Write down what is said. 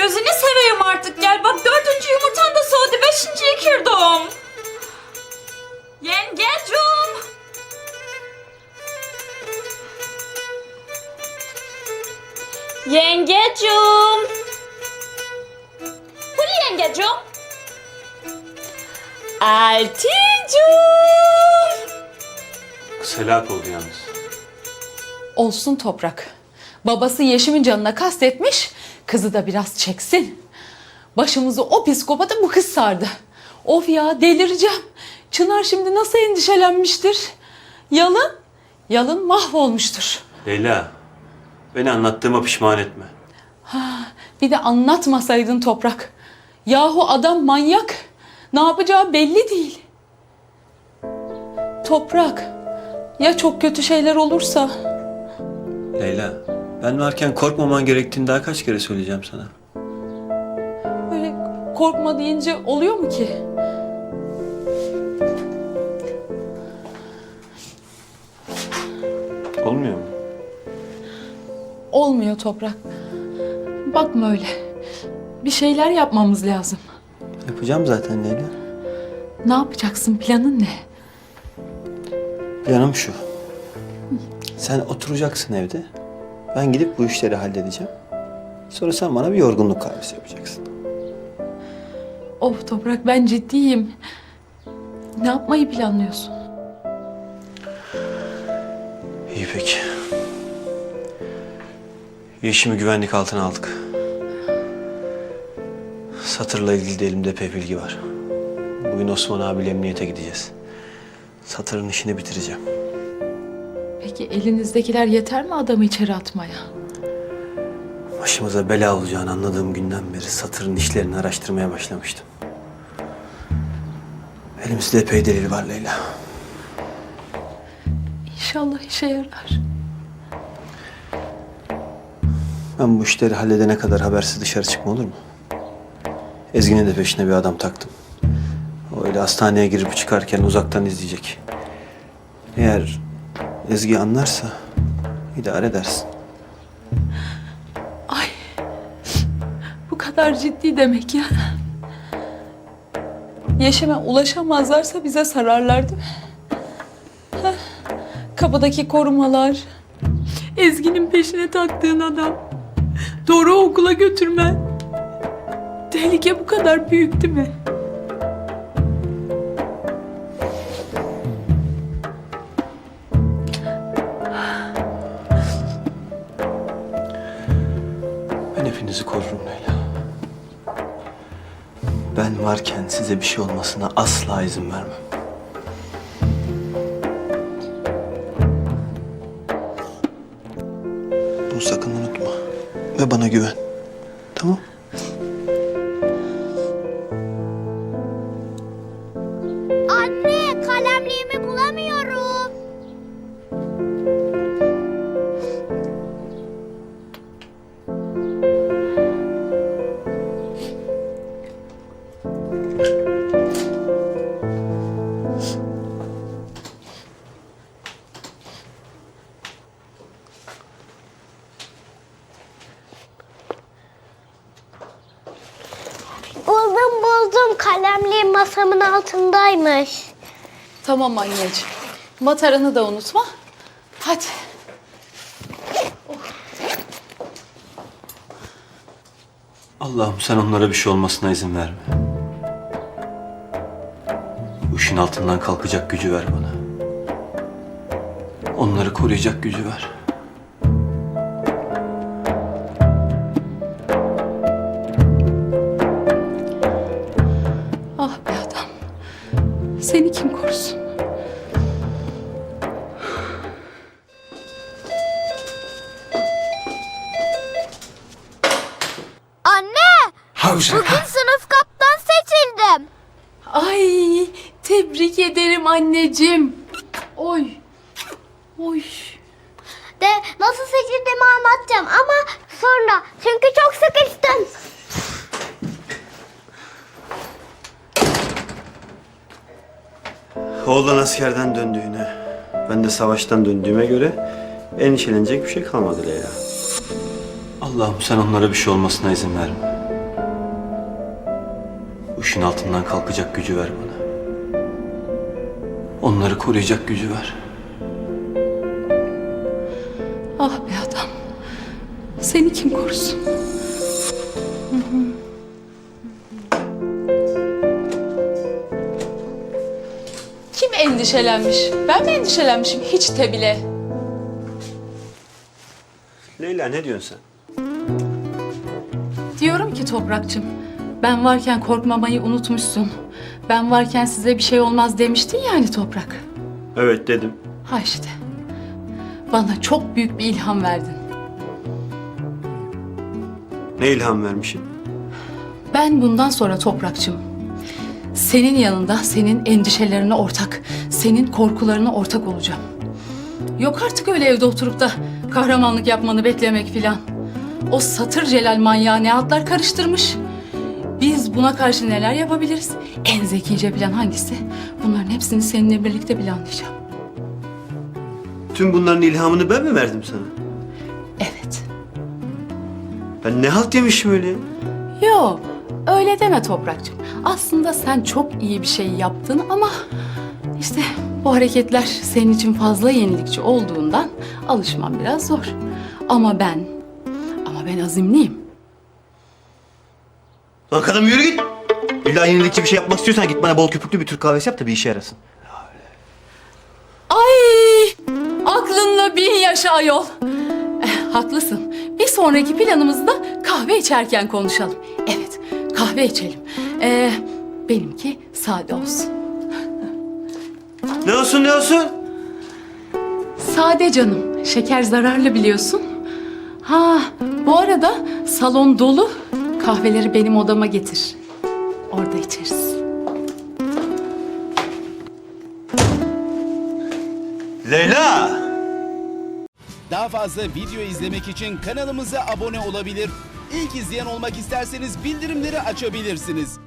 Gözünü seveyim artık gel. Bak dördüncü yumurtan da soğudu. Beşinciyi kırdım. Yengecum. Yengecum. Huli yengecum. Alticum. Selak oldu yalnız. Olsun toprak. Babası Yeşim'in canına kastetmiş, kızı da biraz çeksin. Başımızı o psikopata bu kız sardı. Of ya delireceğim. Çınar şimdi nasıl endişelenmiştir? Yalın, yalın mahvolmuştur. Leyla, beni anlattığıma pişman etme. Bir de anlatmasaydın toprak. Yahu adam manyak. Ne yapacağı belli değil. Toprak. Ya çok kötü şeyler olursa? Leyla, ben varken korkmaman gerektiğini daha kaç kere söyleyeceğim sana. Böyle korkma deyince oluyor mu ki? Olmuyor mu? Olmuyor toprak. Bakma öyle. Bir şeyler yapmamız lazım. Yapacağım zaten Leyla. Ne yapacaksın? Planın ne? Planım şu. Sen oturacaksın evde. Ben gidip bu işleri halledeceğim. Sonra sen bana bir yorgunluk kahvesi yapacaksın. Of toprak ben ciddiyim. Ne yapmayı planlıyorsun? İyi peki. Yeşim'i güvenlik altına aldık. Satırla ilgili de elimde epey bilgi var. Bugün Osman abiyle emniyete gideceğiz. Satırın işini bitireceğim. Peki elinizdekiler yeter mi adamı içeri atmaya? Başımıza bela olacağını anladığım günden beri Satır'ın işlerini araştırmaya başlamıştım. Elimizde epey delil var Leyla. İnşallah işe yarar. Ben bu işleri halledene kadar habersiz dışarı çıkma olur mu? Ezgi'nin de peşine bir adam taktım. O öyle hastaneye girip çıkarken uzaktan izleyecek. Eğer Ezgi anlarsa idare edersin. Ay. Bu kadar ciddi demek ya. Yeşim'e ulaşamazlarsa bize sararlar değil mi? Kapıdaki korumalar. Ezgi'nin peşine taktığın adam. Doğru okula götürmen. Tehlike bu kadar büyük değil mi? Hepinizi korurum Leyla. Ben varken size bir şey olmasına asla izin vermem. Bunu sakın unutma. Ve bana güven. Tamam? Buldum kalemliğim masamın altındaymış. Tamam anneciğim. Mataranı da unutma. Hadi. Allah'ım sen onlara bir şey olmasına izin verme. Bu işin altından kalkacak gücü ver bana. Onları koruyacak gücü ver. Seni kim korusun? Anne! Bugün sınıf kaptan seçildim. Ay tebrik ederim anneciğim. Oy. Oy. De nasıl seçildiğimi anlatacağım ama sonra. Çünkü çok sıkıştım. Oğlan askerden döndüğüne, ben de savaştan döndüğüme göre endişelenecek bir şey kalmadı Leyla. Allah'ım sen onlara bir şey olmasına izin verme. işin altından kalkacak gücü ver bana. Onları koruyacak gücü ver. Ah be adam. Seni kim korusun? Endişelenmiş? Ben mi endişelenmişim? Hiç de bile. Leyla ne diyorsun sen? Diyorum ki Toprakçım, ben varken korkmamayı unutmuşsun. Ben varken size bir şey olmaz demiştin yani Toprak. Evet dedim. Ha işte. Bana çok büyük bir ilham verdin. Ne ilham vermişim? Ben bundan sonra Toprakçım, senin yanında senin endişelerine ortak, senin korkularına ortak olacağım. Yok artık öyle evde oturup da kahramanlık yapmanı beklemek filan. O satır Celal manyağı ne hatlar karıştırmış. Biz buna karşı neler yapabiliriz? En zekice plan hangisi? Bunların hepsini seninle birlikte planlayacağım. Tüm bunların ilhamını ben mi verdim sana? Evet. Ben ne halt yemişim öyle? ya? Yo, öyle deme Toprakçım. Aslında sen çok iyi bir şey yaptın ama işte bu hareketler senin için fazla yenilikçi olduğundan alışman biraz zor. Ama ben, ama ben azimliyim. Lan kadın yürü git. İlla yenilikçi bir şey yapmak istiyorsan git bana bol köpüklü bir Türk kahvesi yap da bir işe yarasın. Ay! Aklınla bin yaşa ayol. Eh, haklısın. Bir sonraki planımızda kahve içerken konuşalım. Evet, kahve içelim. Ee, benimki sade olsun. Ne olsun ne olsun? Sade canım. Şeker zararlı biliyorsun. Ha, bu arada salon dolu. Kahveleri benim odama getir. Orada içeriz. Leyla! Daha fazla video izlemek için kanalımıza abone olabilir. İlk izleyen olmak isterseniz bildirimleri açabilirsiniz.